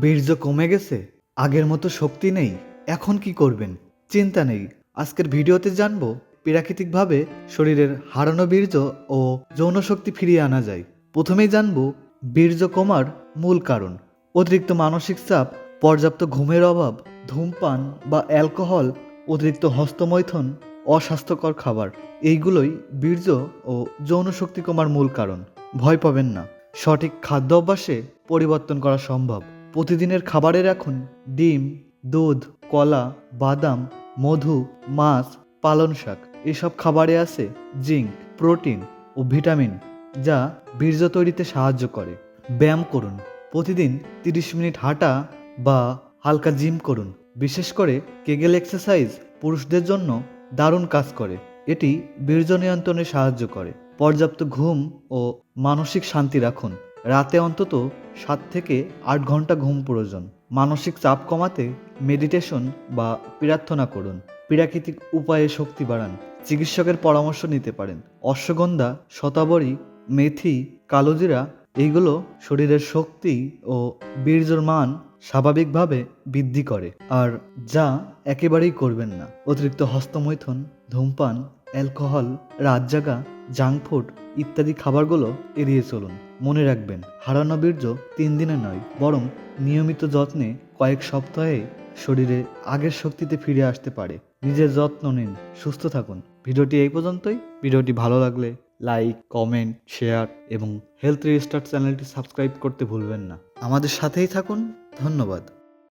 বীর্য কমে গেছে, আগের মতো শক্তি নেই, এখন কি করবেন? চিন্তা নেই। আজকের ভিডিওতে জানব, প্রাকৃতিকভাবে শরীরের হারানো বীর্য ও যৌন শক্তি ফিরিয়ে আনা যায়। প্রথমেই জানব, বীর্য কমার মূল কারণ। অতিরিক্ত মানসিক চাপ, পর্যাপ্ত ঘুমের অভাব, ধূমপান বা অ্যালকোহল, অতিরিক্ত হস্তমৈথন, অস্বাস্থ্যকর খাবার, এইগুলোই বীর্য ও যৌন শক্তি কমার মূল কারণ। ভয় পাবেন না। সঠিক খাদ্য অভ্যাসে পরিবর্তন করা সম্ভব। প্রতিদিনের খাবারে রাখুন ডিম, দুধ, কলা, বাদাম, মধু, মাছ পালন শাক, এসব খাবারে আছে জিঙ্ক, প্রোটিন ও ভিটামিন, যা বীর্য তৈরিতে সাহায্য করে। ব্যায়াম করুন। প্রতিদিন তিরিশ মিনিট হাঁটা বা হালকা জিম করুন। বিশেষ করে কেগেল এক্সারসাইজ পুরুষদের জন্য দারুণ কাজ করে। এটি বীর্য নিয়ন্ত্রণে সাহায্য করে। পর্যাপ্ত ঘুম ও মানসিক শান্তি রাখুন। রাতে অন্তত সাত থেকে আট ঘণ্টা ঘুম প্রয়োজন। মানসিক চাপ কমাতে মেডিটেশন বা প্রার্থনা করুন। প্রাকৃতিক উপায়ে শক্তি বাড়ান। চিকিৎসকের পরামর্শ নিতে পারেন। অশ্বগন্ধা, শতাবরী, মেথি, কালোজিরা এইগুলো শরীরের শক্তি ও বীর্যর মান স্বাভাবিকভাবে বৃদ্ধি করে। আর যা একেবারেই করবেন না। অতিরিক্ত হস্তমৈথন, ধূমপান, অ্যালকোহল রাত জাগা জাঙ্ক ফুড ইত্যাদি খাবারগুলো এড়িয়ে চলুন। মনে রাখবেন, হারানো বীর্য তিন দিনে নয়, বরং নিয়মিত যত্নে কয়েক সপ্তাহে শরীরে আগের শক্তিতে ফিরে আসতে পারে। নিজের যত্ন নিন, সুস্থ থাকুন। ভিডিওটি এই পর্যন্তই। ভিডিওটি ভালো লাগলে লাইক, কমেন্ট, শেয়ার এবং হেলথ রেজিস্টার চ্যানেলটি সাবস্ক্রাইব করতে ভুলবেন না। আমাদের সাথেই থাকুন। ধন্যবাদ।